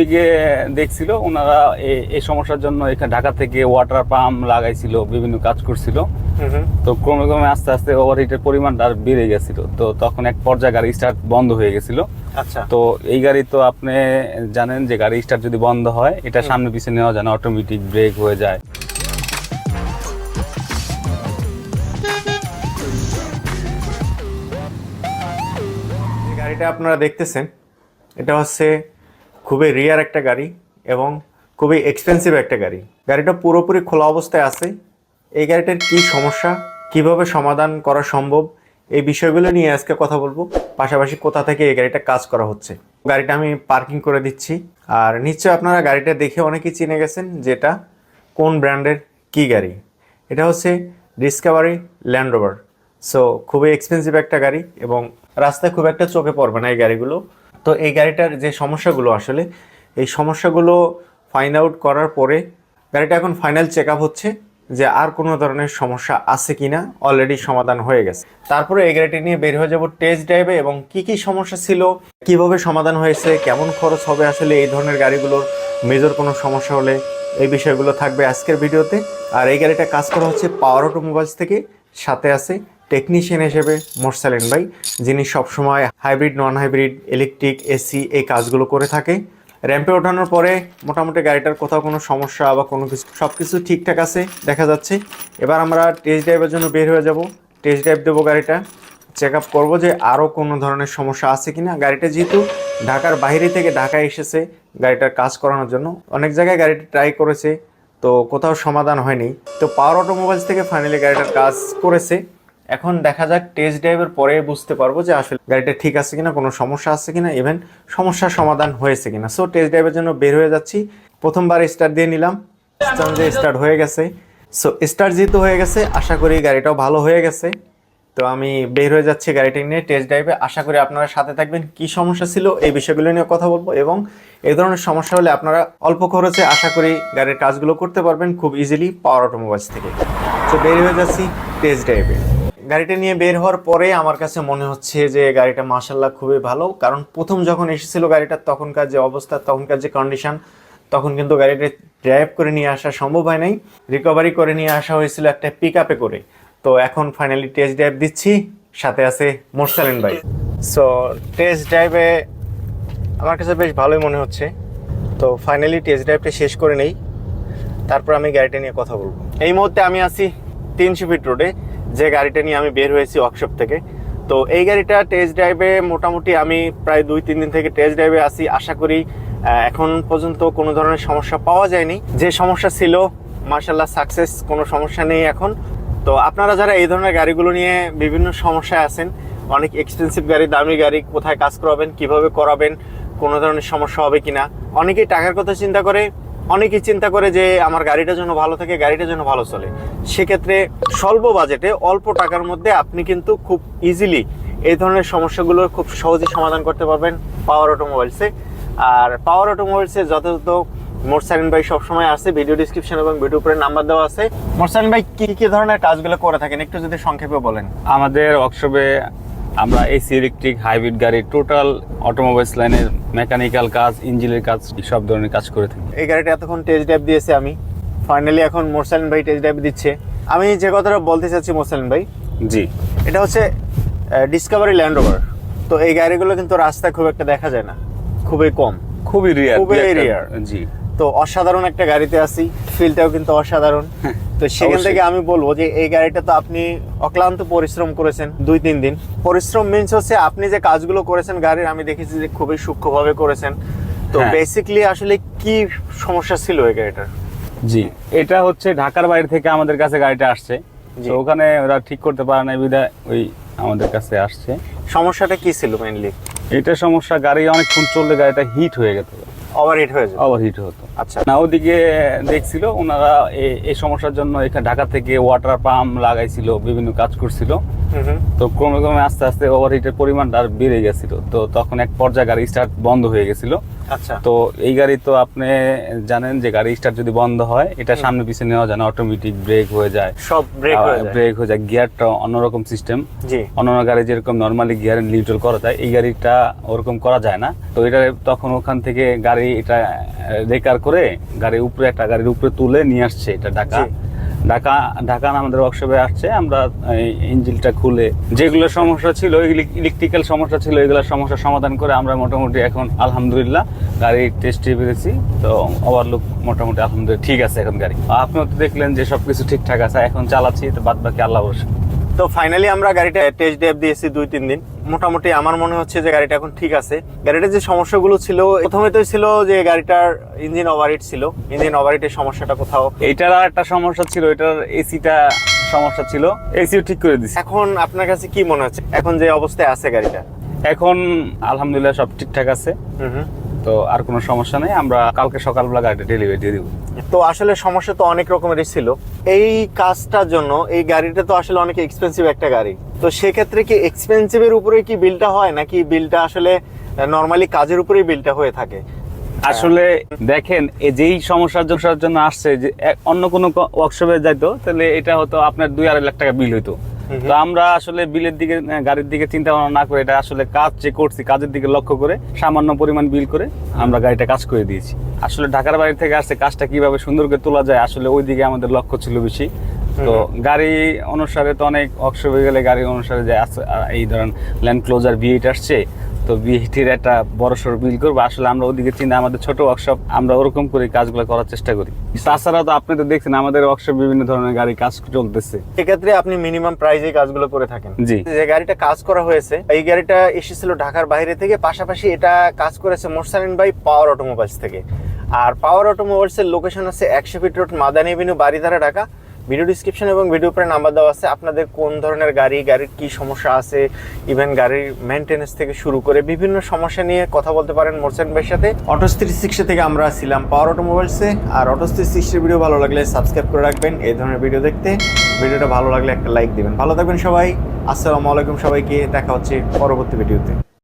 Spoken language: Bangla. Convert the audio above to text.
দিকে দেখছিল ওনারা এই সমস্যার জন্য এখানে ঢাকা থেকে ওয়াটার পাম্প লাগাইছিল বিভিন্ন কাজ করছিল। তো ক্রমে ক্রমে আস্তে আস্তে ওভারহিটের পরিমাণটা আর বেড়ে গেছিল। তো তখন এক পর্যায়ে গাড়ি স্টার্ট বন্ধ হয়ে গেছিল। আচ্ছা। তো এই গাড়ি তো আপনি জানেন যে গাড়ি স্টার্ট যদি বন্ধ হয় এটা সামনে পিছনে নেওয়া যায় না অটোমেটিক ব্রেক হয়ে যায়। গাড়িটা আপনারা দেখতেছেন এটা হচ্ছে খুবই রিয়ার একটা গাড়ি এবং খুবই এক্সপেন্সিভ একটা গাড়ি। গাড়িটা পুরোপুরি খোলা অবস্থায় আছে। এই গাড়িটার কি সমস্যা? কীভাবে সমাধান করা সম্ভব? এই বিষয়গুলো নিয়ে আজকে কথা বলব। পাশাপাশি কোথা থেকে এই গাড়িটা কাজ করা হচ্ছে? গাড়িটা আমি পার্কিং করে দিচ্ছি। আর নিশ্চয় আপনারা গাড়িটা দেখে অনেকেই চিনে গেছেন যেটা কোন ব্র্যান্ডের কি গাড়ি। এটা হচ্ছে ডিসকাভারি ল্যান্ড রোভার সো খুবই এক্সপেন্সিভ একটা গাড়ি এবং রাস্তায় খুব একটা চোখে পড়বে না এই গাড়িগুলো। তো এই গাড়িটার যে সমস্যাগুলো আসলে, এই সমস্যাগুলো ফাইন্ড আউট করার পরে গাড়িটা এখন ফাইনাল চেক আপ হচ্ছে যে আর কোনো ধরনের সমস্যা আছে কি না অলরেডি সমাধান হয়ে গেছে। তারপরে এই গাড়িটি নিয়ে বের হয়ে যাব টেস্ট ড্রাইভে এবং কি কি সমস্যা ছিল, কীভাবে সমাধান হয়েছে, কেমন খরচ হবে আসলে এই ধরনের গাড়িগুলোর মেজর কোনো সমস্যা হলে এই বিষয়গুলো থাকবে আজকের ভিডিওতে। আর এই গাড়িটা কাজ করা হচ্ছে পাওয়ার অটোমোবাইলস থেকে, সাথে আছে টেকনিশিয়ান হিসেবে মোরসালেন ভাই, যিনি সবসময় hybrid non hybrid electric AC এই কাজগুলো করে থাকে। র্যাম্পে ওঠানোর পরে মোটামুটি গাড়িটার কোথাও কোনো সমস্যা বা কোনো কিছু সব কিছু ঠিকঠাক আছে, দেখা যাচ্ছে। এবার আমরা টেস্ট ড্রাইভের জন্য বের হয়ে যাব। টেস্ট ড্রাইভ দেবো গাড়িটা। চেক আপ করব যে আরও কোনো ধরনের সমস্যা আছে কিনা। গাড়িটা যেহেতু ঢাকার বাইরে থেকে ঢাকায় এসেছে গাড়িটার কাজ করানোর জন্য। অনেক জায়গায় গাড়িটা ট্রাই করেছে, তো কোথাও সমাধান হয়নি। তো পাওয়ার অটোমোবাইলস থেকে ফাইনালি গাড়িটার কাজ করেছে। এখন দেখা যাক টেস্ট ড্রাইভের পরে বুঝতে পারব যে আসলে গাড়িটা ঠিক আছে কিনা, কোনো সমস্যা আছে কিনা ইভেন সমস্যার সমাধান হয়েছে কিনা। সো টেস্ট ড্রাইভের জন্য বের হয়ে যাচ্ছি। প্রথমবার স্টার্ট দিয়ে নিলাম। যে স্টার্ট হয়ে গেছে। সো স্টার্ট যেহেতু হয়ে গেছে, আশা করি গাড়িটাও ভালো হয়ে গেছে। তো আমি বের হয়ে যাচ্ছি গাড়িটি নিয়ে টেস্ট ড্রাইভে আশা করি আপনারা সাথে থাকবেন। কি সমস্যা ছিল এই বিষয়গুলো নিয়ে কথা বলব এবং এই ধরনের সমস্যা হলে আপনারা অল্প খরচে আশা করি গাড়ির কাজগুলো করতে পারবেন খুব ইজিলি পাওয়ার অটোমোবাইলস থেকে। তো বের হয়ে যাচ্ছি টেস্ট ড্রাইভে গাড়িটা নিয়ে বের হওয়ার পরে আমার কাছে মনে হচ্ছে যে গাড়িটা মাসাল্লাহ খুবই ভালো। কারণ প্রথম যখন এসেছিল গাড়িটা, তখনকার যে অবস্থা, তখনকার যে কন্ডিশন তখন কিন্তু গাড়িটা ড্রাইভ করে নিয়ে আসা সম্ভব হয় নাই। রিকভারি করে নিয়ে আসা হয়েছিল একটা পিক আপে করে। তো এখন ফাইনালি টেস্ট ড্রাইভ দিচ্ছি। সাথে আছে মোরসালিন ভাই। সো টেস্ট ড্রাইভে আমার কাছে বেশ ভালোই মনে হচ্ছে। তো ফাইনালি টেস্ট ড্রাইভটা শেষ করে নেই। তারপর আমি গাড়িটা নিয়ে কথা বলব। এই মুহূর্তে আমি আছি তিনশো ফিট রোডে যে গাড়িটা নিয়ে আমি বের হয়েছি ওয়ার্কশপ থেকে। তো এই গাড়িটা টেস্ট ড্রাইভে মোটামুটি আমি প্রায় দুই, তিন দিন থেকে টেস্ট ড্রাইভে আসি আশা করি এখন পর্যন্ত কোনো ধরনের সমস্যা পাওয়া যায়নি। যে সমস্যা ছিল মার্শাল্লাহ সাকসেস কোনো সমস্যা নেই এখন। তো আপনারা যারা এই ধরনের গাড়িগুলো নিয়ে বিভিন্ন সমস্যায় আছেন, অনেক এক্সপেন্সিভ গাড়ি, দামি গাড়ি, কোথায় কাজ করাবেন, কীভাবে করাবেন, কোনো ধরনের সমস্যা হবে কিনা, অনেকেই টাকার কথা চিন্তা করে অনেকেই চিন্তা করে যে আমার গাড়িটা যেন ভালো থাকে, গাড়িটা যেন ভালো চলে। সেক্ষেত্রে স্বল্প বাজেটে অল্প টাকার মধ্যে আপনি কিন্তু খুব ইজিলি এই ধরনের সমস্যাগুলো খুব সহজেই সমাধান করতে পারবেন পাওয়ার অটোমোবাইলসে আর পাওয়ার অটোমোবাইলসে যথাযথ মোরসালিন ভাই সবসময় আছে ভিডিও ডিসক্রিপশন এবং ভিডিও উপরে নাম্বার দেওয়া আছে। মোরসালিন ভাই কি কি ধরনের কাজগুলো করে থাকেন? একটু যদি সংক্ষেপে বলেন। আমাদের ওয়ার্কশপে আমরা এসি ইলেকট্রিক হাইব্রিড গাড়ি টোটাল অটোমোবাইলস লাইনের মেকানিক্যাল কাজ ইঞ্জিনের কাজ সব ধরনের কাজ করে থাকি। এই গাড়িটা এতক্ষণ টেস্ট ড্রাইভ দিয়েছে আমি। ফাইনালি এখন মোরসালিন ভাই টেস্ট ড্রাইভ দিচ্ছে। আমি যে কথাটা বলতে চাচ্ছি মোরসালিন ভাই জি। এটা হচ্ছে ডিসকভারি ল্যান্ড রোভার তো এই গাড়িগুলো কিন্তু রাস্তায় খুব একটা দেখা যায় না। খুবই কম। খুবই রিয়ার খুবই rare। জি। তো অসাধারণ একটা গাড়িতে আছি। ফিলটাও কিন্তু অসাধারণ। তো সেখান থেকে আমি বলব যে এই গাড়িটা তো আপনি অক্লান্ত পরিশ্রম করেছেন দুই তিন দিন। পরিশ্রম মিনস হচ্ছে আপনি যে কাজগুলো করেছেন গাড়ির আমি দেখেছি যে খুবই সূক্ষ্মভাবে করেছেন। তো হ্যাঁ। বেসিকলি আসলে কি সমস্যা ছিল এই গাড়িটার? জি। এটা হচ্ছে ঢাকার বাইরে থেকে আমাদের কাছে গাড়িটা আসছে। তো ওখানে ওরা ঠিক করতে পারে না বিধায় ওই আমাদের কাছে আসছে। সমস্যাটা কি ছিল মেইনলি এটা সমস্যা গাড়ি অনেকক্ষণ চললে গাড়িটা হিট হয়ে গেত। ওভারহিট হয়ে যায়। ওভারহিট হতো। আচ্ছা। না ওদিকে দেখছিল ওনারা এই সমস্যার জন্য এখানে ঢাকা থেকে ওয়াটার পাম্প লাগাইছিল বিভিন্ন কাজ করছিল। তো ক্রমে ক্রমে আস্তে আস্তে ওভারহিটের পরিমাণটা আর বেড়ে গেছিল। তো তখন এক পর্যায়ে গাড়ি স্টার্ট বন্ধ হয়ে গেছিল। আচ্ছা। তো এই গাড়ি তো আপনি জানেন যে গাড়ি স্টার্ট যদি বন্ধ হয় এটা সামনে পিছনে নেওয়া যায় না অটোমেটিক ব্রেক হয়ে যায়। সব ব্রেক হয়ে যায়। ব্রেক হয়ে যায় গিয়ারটা অন্যরকম সিস্টেম জি। অন্যান্য গাড়ি যেরকম নর্মালি গিয়ার নিউট্রাল করা যায় এই গাড়িটা ওরকম করা যায় না। তো এটা তখন ওখান থেকে গাড়ি এটা রেকার করে গাড়ির উপরে একটা গাড়ির উপরে তুলে নিয়ে আসছে এটা ঢাকা। ঢাকা ঢাকা আমাদের ওয়ার্কশপে আসছে, আমরা ইঞ্জিলটা খুলে যেগুলো সমস্যা ছিল ইলেকট্রিক্যাল সমস্যা ছিল এগুলো সমস্যা সমাধান করে আমরা মোটামুটি এখন আলহামদুলিল্লাহ গাড়ি টেস্টে পেরেছি তো ওভারলুক মোটামুটি আলহামদুলিল্লাহ ঠিক আছে এখন গাড়ি। আপনিও তো দেখলেন যে সব কিছু ঠিকঠাক আছে, এখন চালাচ্ছি, তো বাদ বাকি আল্লাহ ভরসা। তো ফাইনালি আমরা গাড়িটা টেস্ট ড্রাইভ দিয়েছি দুই তিন দিন। মোটামুটি আমার মনে হচ্ছে যে গাড়িটা এখন ঠিক আছে। গাড়িটার যে সমস্যাগুলো ছিল প্রথমে তো ছিল যে গাড়িটার ইঞ্জিন ওভারহিট ছিল। ইঞ্জিন ওভারহিটের সমস্যাটা কোথাও। এটার আর একটা সমস্যা ছিল এটার এসিটা সমস্যা ছিল। এসিও ঠিক করে দিছি। এখন আপনার কাছে কি মনে হচ্ছে? এখন যে অবস্থায় আছে গাড়িটা? এখন আলহামদুলিল্লাহ সব ঠিকঠাক আছে। হুম হুম। তো আর কোনো সমস্যা নেই আমরা কালকে সকালবেলা গাড়িটা ডেলিভারি দিয়ে দিব। তো আসলে সমস্যা তো অনেক রকমেরই ছিল। এই কাজটার জন্য এই গাড়িটা তো আসলে অনেক এক্সপেন্সিভ একটা গাড়ি। তো সেক্ষেত্রে কি এক্সপেন্সিভের উপরে কি বিলটা হয় নাকি বিলটা আসলে নর্মালি কাজের উপরেই বিলটা হয়ে থাকে? আসলে দেখেন এই যেই সমস্যার জন্য- জন্য আসছে যে অন্য কোনো ওয়ার্কশপে যাইতো তাহলে এটা হতো আপনার দুই আড়াই লাখ টাকা বিল হইতো। তো আমরা আসলে বিলের দিকে গাড়ির দিকে চিন্তা ভাবনা না করে এটা আসলে কাজ যে করছি কাজের দিকে লক্ষ্য করে সামান্য পরিমাণ বিল করে আমরা গাড়িটা কাজ করে দিয়েছি। আসলে ঢাকার বাড়ি থেকে আসছে কাজটা কীভাবে সুন্দর করে তোলা যায় আসলে ওই দিকে আমাদের লক্ষ্য ছিল বেশি। তো গাড়ি অনুসারে তো অনেক ওয়ার্কশপে গেলে গাড়ি অনুসারে যে এই ধরেন ল্যান্ড ক্লোজার ভিএইট আসছে তো বিএটির একটা বড় সড় বিল করব। আসলে আমরা ওদিকে চিন্তা আমাদের ছোট ওয়ার্কশপ আমরা ওরকম করে কাজগুলো করার চেষ্টা করি। তাছাড়া তো আপনি তো দেখছেন আমাদের ওয়ার্কশপ বিভিন্ন ধরনের গাড়ি কাজ চলতেছে। সেক্ষেত্রে আপনি মিনিমাম প্রাইজে কাজগুলো করে থাকেন। জি। যে গাড়িটা কাজ করা হয়েছে এই গাড়িটা এসেছিল ঢাকার বাইরে থেকে পাশাপাশি এটা কাজ করেছে মোরসালিন বাই পাওয়ার অটোমোবাইলস থেকে। আর পাওয়ার অটোমোবাইলস এর লোকেশন আছে একশো feet road Madani avenue Baridhara Dhaka. Video description এবং ভিডিও উপরে নাম্বার দেওয়া আছে, আপনাদের কোন ধরনের গাড়ি, গাড়ির কি সমস্যা আছে ইভেন গাড়ির মেনটেনেন্স থেকে শুরু করে বিভিন্ন সমস্যা নিয়ে কথা বলতে পারেন মোরসেন ভাইয়ের সাথে। অটোস থ্রি সিক্সটি থেকে আমরা ছিলাম পাওয়ার অটোমোবাইলসে আর অটোস থ্রি সিক্সটির ভিডিও ভালো লাগলে সাবস্ক্রাইব করে রাখবেন। এই ধরনের ভিডিও দেখতে ভিডিওটা ভালো লাগলে একটা লাইক দিবেন। ভালো থাকবেন সবাই, আসসালামু আলাইকুম সবাইকে, দেখা হচ্ছে পরবর্তী ভিডিওতে